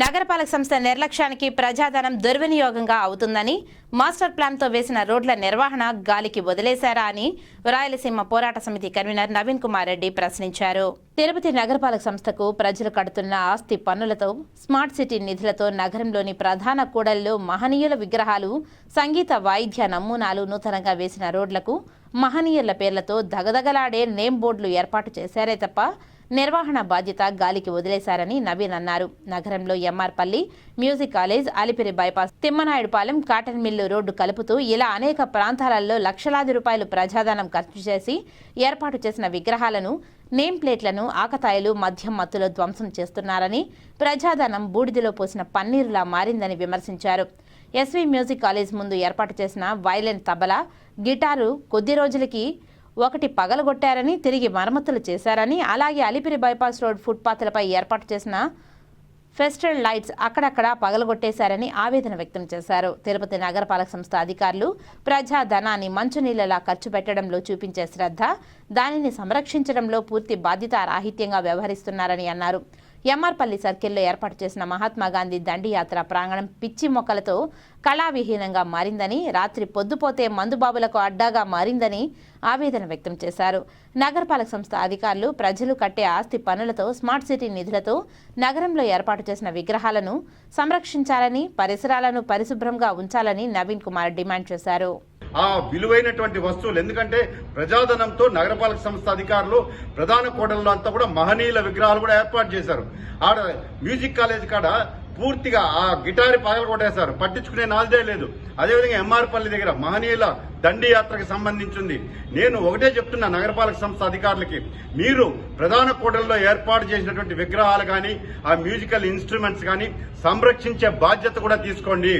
నగరపాలక సంస్థ నిర్లక్ష్యానికి ప్రజాధనం దుర్వినియోగంగా అవుతుందని మాస్టర్ ప్లాన్తో వేసిన రోడ్ల నిర్వహణ గాలికి వదిలేశారా అని రాయలసీమ పోరాట సమితి కన్వీనర్ నవీన్ కుమార్ రెడ్డి ప్రశ్నించారు. తిరుపతి నగరపాలక సంస్థకు ప్రజలు కడుతున్న ఆస్తి పన్నులతో స్మార్ట్ సిటీ నిధులతో నగరంలోని ప్రధాన కూడల్లో మహనీయుల విగ్రహాలు సంగీత వాయిద్య నమూనాలు నూతనంగా వేసిన రోడ్లకు మహనీయుల పేర్లతో దగదగలాడే నేమ్ బోర్డులు ఏర్పాటు చేశారే తప్ప నిర్వహణ బాధ్యత గాలికి వదిలేశారని నవీన్ అన్నారు. నగరంలో MRPalli music college Alipiri bypass Thimmanaidupalem cotton mill road కలుపుతూ ఇలా అనేక ప్రాంతాలలో లక్షలాది రూపాయలు ప్రజాధనం ఖర్చు చేసి ఏర్పాటు చేసిన విగ్రహాలను నేమ్ ప్లేట్లను ఆకతాయిలు మద్యం మత్తులో ధ్వంసం చేస్తున్నారని ప్రజాధనం బూడిదలో పోసిన పన్నీరులా మారిందని విమర్శించారు. ఎస్వి మ్యూజిక్ కాలేజ్ ముందు ఏర్పాటు చేసిన వైలెన్ తబలా గిటారు కొద్ది రోజులకి ఒకటి పగలగొట్టారని తిరిగి మరమ్మతులు చేశారని అలాగే అలిపిరి బైపాస్ రోడ్ ఫుట్పాత్లపై ఏర్పాటు చేసిన ఫెస్టల్ లైట్స్ అక్కడక్కడ పగలగొట్టేశారని ఆవేదన వ్యక్తం చేశారు. తిరుపతి నగరపాలక సంస్థ అధికారులు ప్రజా ధనాన్ని మంచునీళ్ళలా ఖర్చు పెట్టడంలో చూపించే శ్రద్ధ దానిని సంరక్షించడంలో పూర్తి బాధ్యత రాహిత్యంగా వ్యవహరిస్తున్నారని అన్నారు. ఎంఆర్పల్లి సర్కిల్లో ఏర్పాటు చేసిన మహాత్మా గాంధీ దండియాత్ర ప్రాంగణం పిచ్చి మొక్కలతో కళావిహీనంగా మారిందని రాత్రి పొద్దుపోతే మందుబాబులకు అడ్డాగా మారిందని ఆవేదన వ్యక్తం చేశారు. నగరపాలక సంస్థ అధికారులు ప్రజలు కట్టే ఆస్తి పనులతో స్మార్ట్ సిటీ నిధులతో నగరంలో ఏర్పాటు చేసిన విగ్రహాలను సంరక్షించాలని పరిసరాలను పరిశుభ్రంగా ఉంచాలని నవీన్ కుమార్ డిమాండ్ చేశారు. ఆ విలువైనటువంటి వస్తువులు. ఎందుకంటే ప్రజాధనంతో నగరపాలక సంస్థ అధికారులు ప్రధాన కోటల్లో అంతా కూడా మహనీయుల విగ్రహాలు కూడా ఏర్పాటు చేశారు. ఆడ మ్యూజిక్ కాలేజ్ కాడ పూర్తిగా ఆ గిటారి పగల కొట్టేశారు. పట్టించుకునే నాదే లేదు. అదేవిధంగా ఎంఆర్పల్లి దగ్గర మహనీయుల దండి యాత్రకు సంబంధించింది. నేను ఒకటే చెప్తున్నా నగరపాలక సంస్థ అధికారులకి మీరు ప్రధాన కూటల్లో ఏర్పాటు చేసినటువంటి విగ్రహాలు కానీ ఆ మ్యూజికల్ ఇన్స్ట్రుమెంట్స్ కానీ సంరక్షించే బాధ్యత కూడా తీసుకోండి.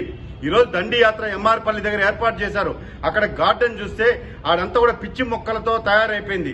ఈరోజు దండి యాత్ర ఎంఆర్పల్లి దగ్గర ఏర్పాటు చేశారు. అక్కడ గార్డెన్ చూస్తే ఆడంతా కూడా పిచ్చి మొక్కలతో తయారైపోయింది.